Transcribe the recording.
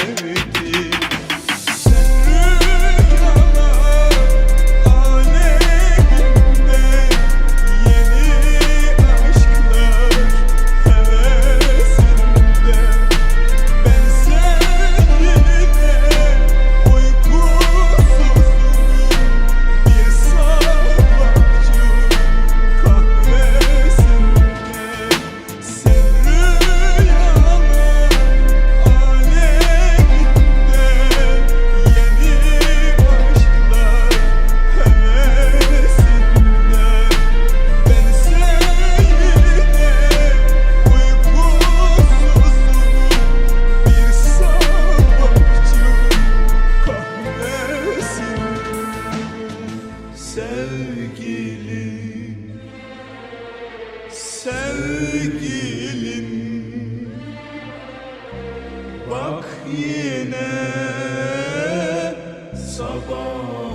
sevdim. sevgilim Bak yine sabah.